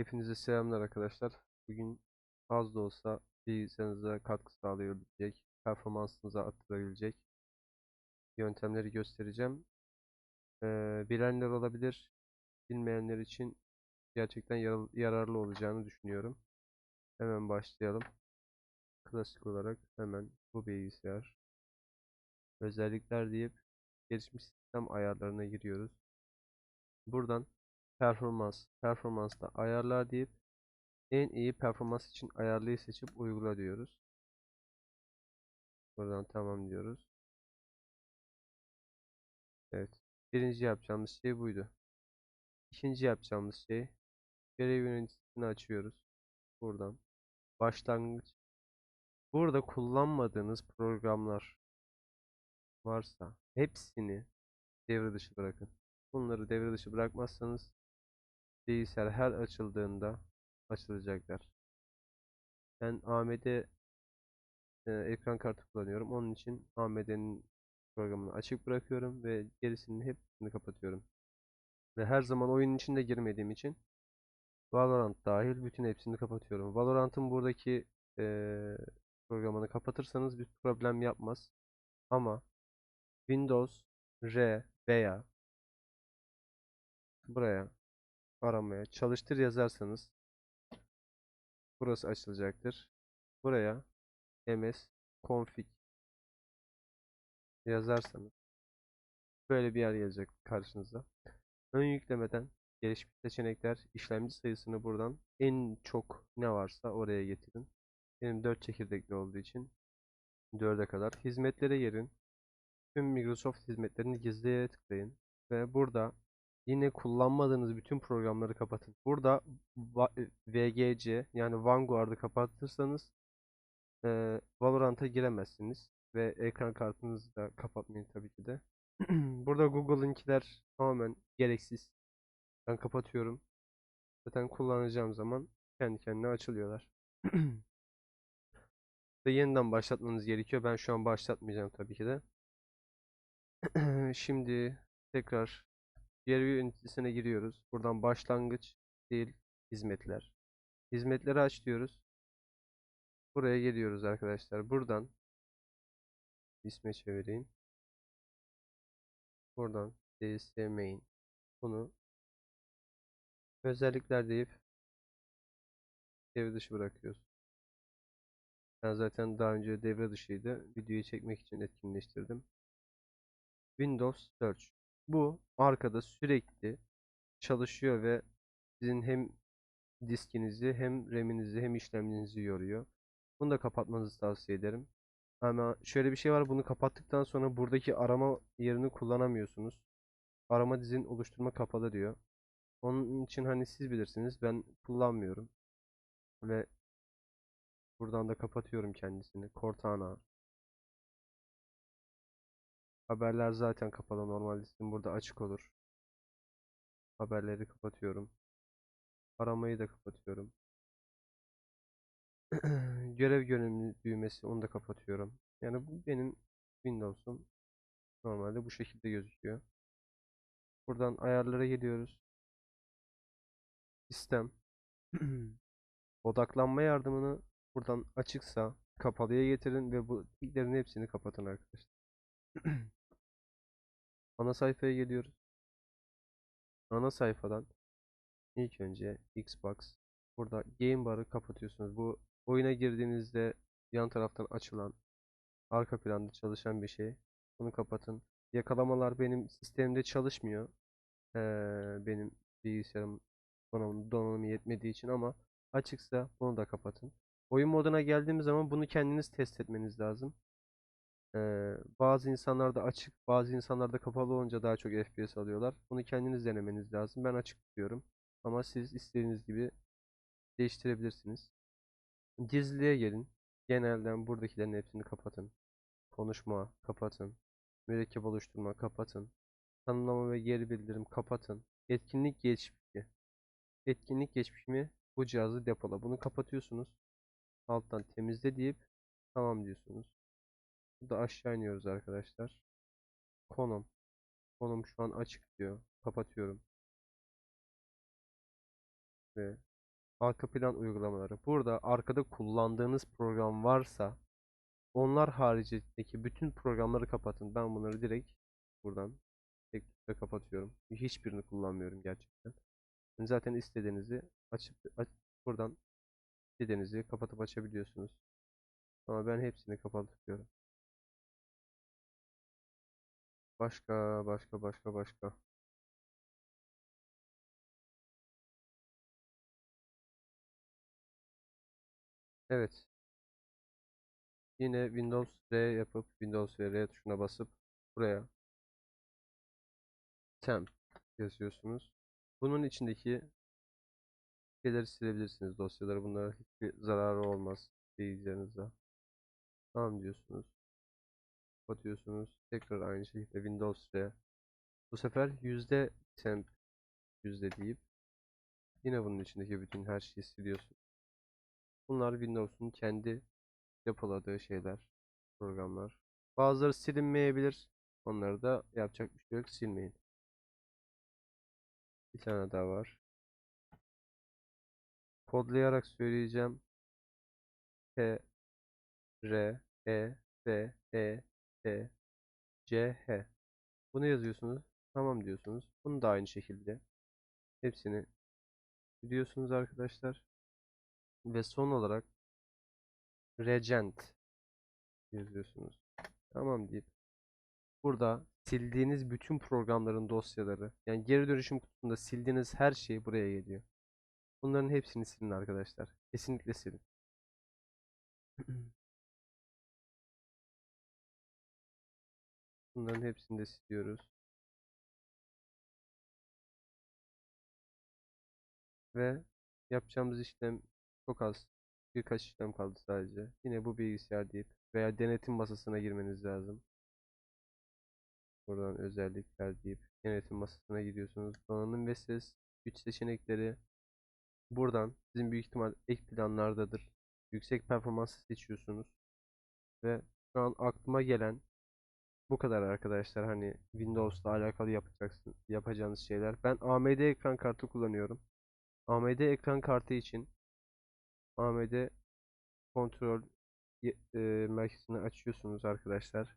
Hepinize selamlar arkadaşlar. Bugün az da olsa bilgisayarınıza katkı sağlayabilecek, performansınızı arttırabilecek yöntemleri göstereceğim. Ee, bilenler olabilir, bilmeyenler için gerçekten yar- yararlı olacağını düşünüyorum. Hemen başlayalım. Klasik olarak hemen bu bilgisayar. Özellikler deyip gelişmiş sistem ayarlarına giriyoruz. Buradan performans, performansta ayarlar deyip en iyi performans için ayarlıyı seçip uygula diyoruz. Buradan tamam diyoruz. Evet. Birinci yapacağımız şey buydu. İkinci yapacağımız şey görev yöneticisini açıyoruz. Buradan başlangıç. Burada kullanmadığınız programlar varsa hepsini devre dışı bırakın. Bunları devre dışı bırakmazsanız bilgisayar her açıldığında açılacaklar. Ben AMD e, ekran kartı kullanıyorum. Onun için AMD'nin programını açık bırakıyorum ve gerisini hepsini kapatıyorum. Ve her zaman oyunun içinde girmediğim için Valorant dahil bütün hepsini kapatıyorum. Valorant'ın buradaki e, programını kapatırsanız bir problem yapmaz. Ama Windows R veya buraya aramaya çalıştır yazarsanız burası açılacaktır. Buraya ms config yazarsanız böyle bir yer gelecek karşınıza. Ön yüklemeden gelişmiş seçenekler işlemci sayısını buradan en çok ne varsa oraya getirin. Benim 4 çekirdekli olduğu için 4'e kadar. Hizmetlere girin. Tüm Microsoft hizmetlerini gizliye tıklayın. Ve burada yine kullanmadığınız bütün programları kapatın. Burada VGC yani Vanguard'ı kapatırsanız e, Valorant'a giremezsiniz. Ve ekran kartınızı da kapatmayın tabii ki de. Burada Google'ınkiler tamamen gereksiz. Ben kapatıyorum. Zaten kullanacağım zaman kendi kendine açılıyorlar. Ve yeniden başlatmanız gerekiyor. Ben şu an başlatmayacağım tabii ki de. Şimdi tekrar bir yöneticisine giriyoruz. Buradan başlangıç değil hizmetler. Hizmetleri aç diyoruz. Buraya geliyoruz arkadaşlar. Buradan isme çevireyim. Buradan DS main. Bunu özellikler deyip devre dışı bırakıyoruz. Ben zaten daha önce devre dışıydı. Videoyu çekmek için etkinleştirdim. Windows Search. Bu arkada sürekli çalışıyor ve sizin hem diskinizi hem RAM'inizi hem işlemcinizi yoruyor. Bunu da kapatmanızı tavsiye ederim. Ama şöyle bir şey var. Bunu kapattıktan sonra buradaki arama yerini kullanamıyorsunuz. Arama dizin oluşturma kapalı diyor. Onun için hani siz bilirsiniz. Ben kullanmıyorum. Ve buradan da kapatıyorum kendisini. Cortana. Haberler zaten kapalı. Normalde sizin burada açık olur. Haberleri kapatıyorum. Aramayı da kapatıyorum. Görev görünümlü düğmesi onu da kapatıyorum. Yani bu benim Windows'um. Normalde bu şekilde gözüküyor. Buradan ayarlara geliyoruz. Sistem. Odaklanma yardımını buradan açıksa kapalıya getirin ve bu tiklerin hepsini kapatın arkadaşlar. Ana sayfaya geliyoruz. Ana sayfadan ilk önce Xbox burada Game Bar'ı kapatıyorsunuz. Bu oyuna girdiğinizde yan taraftan açılan arka planda çalışan bir şey. Bunu kapatın. Yakalamalar benim sistemimde çalışmıyor. Ee, benim bilgisayarım donanım, donanımı yetmediği için ama açıksa bunu da kapatın. Oyun moduna geldiğimiz zaman bunu kendiniz test etmeniz lazım. Ee, bazı insanlarda açık, bazı insanlarda kapalı olunca daha çok FPS alıyorlar. Bunu kendiniz denemeniz lazım. Ben açık tutuyorum. Ama siz istediğiniz gibi değiştirebilirsiniz. Gizliye gelin. Genelden buradakilerin hepsini kapatın. Konuşma kapatın. Mürekkep oluşturma kapatın. Tanımlama ve geri bildirim kapatın. Etkinlik geçmişi. Etkinlik geçmişimi bu cihazı depola. Bunu kapatıyorsunuz. Alttan temizle deyip tamam diyorsunuz. Burada aşağı iniyoruz arkadaşlar. Konum. Konum şu an açık diyor. Kapatıyorum. Ve arka plan uygulamaları. Burada arkada kullandığınız program varsa onlar haricindeki bütün programları kapatın. Ben bunları direkt buradan tek tuşla kapatıyorum. Hiçbirini kullanmıyorum gerçekten. Zaten istediğinizi açıp aç- buradan istediğinizi kapatıp açabiliyorsunuz. Ama ben hepsini kapalı Başka, başka, başka, başka. Evet. Yine Windows R yapıp Windows ve R tuşuna basıp buraya temp yazıyorsunuz. Bunun içindeki şeyleri silebilirsiniz dosyaları. Bunlara hiçbir zararı olmaz bilgisayarınıza. Tamam diyorsunuz. Kapatıyorsunuz. Tekrar aynı şekilde Windows R. Bu sefer yüzde temp yüzde deyip yine bunun içindeki bütün her şeyi siliyorsunuz. Bunlar Windows'un kendi depoladığı şeyler, programlar. Bazıları silinmeyebilir. Onları da yapacak bir şey yok. Silmeyin. Bir tane daha var. Kodlayarak söyleyeceğim. P R E S E T C H. Bunu yazıyorsunuz. Tamam diyorsunuz. Bunu da aynı şekilde hepsini biliyorsunuz arkadaşlar. Ve son olarak Regent yazıyorsunuz. Tamam deyip burada sildiğiniz bütün programların dosyaları yani geri dönüşüm kutusunda sildiğiniz her şey buraya geliyor. Bunların hepsini silin arkadaşlar. Kesinlikle silin. Bunların hepsini de siliyoruz. Ve yapacağımız işlem çok az. Birkaç işlem kaldı sadece. Yine bu bilgisayar deyip veya denetim masasına girmeniz lazım. Buradan özellikler deyip denetim masasına giriyorsunuz. Donanım ve ses güç seçenekleri buradan sizin büyük ihtimal ek planlardadır. Yüksek performansı seçiyorsunuz. Ve şu an aklıma gelen bu kadar arkadaşlar. Hani Windows'la alakalı yapacaksın, yapacağınız şeyler. Ben AMD ekran kartı kullanıyorum. AMD ekran kartı için AMD kontrol e, merkezini açıyorsunuz arkadaşlar.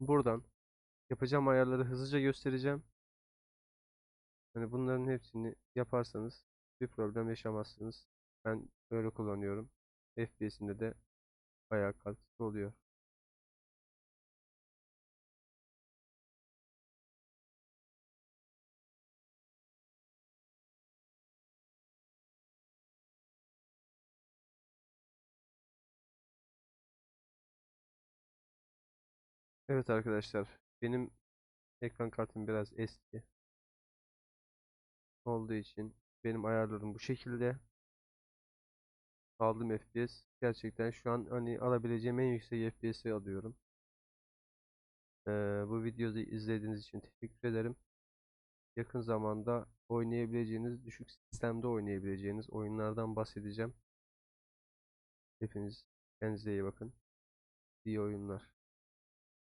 Buradan yapacağım ayarları hızlıca göstereceğim. Hani bunların hepsini yaparsanız bir problem yaşamazsınız. Ben öyle kullanıyorum. FPS'inde de bayağı katkısı oluyor. Evet arkadaşlar, benim ekran kartım biraz eski olduğu için benim ayarlarım bu şekilde. Aldığım FPS gerçekten şu an hani alabileceğim en yüksek FPS'i alıyorum. Ee, bu videoyu izlediğiniz için teşekkür ederim. Yakın zamanda oynayabileceğiniz, düşük sistemde oynayabileceğiniz oyunlardan bahsedeceğim. Hepiniz kendinize iyi bakın. İyi oyunlar.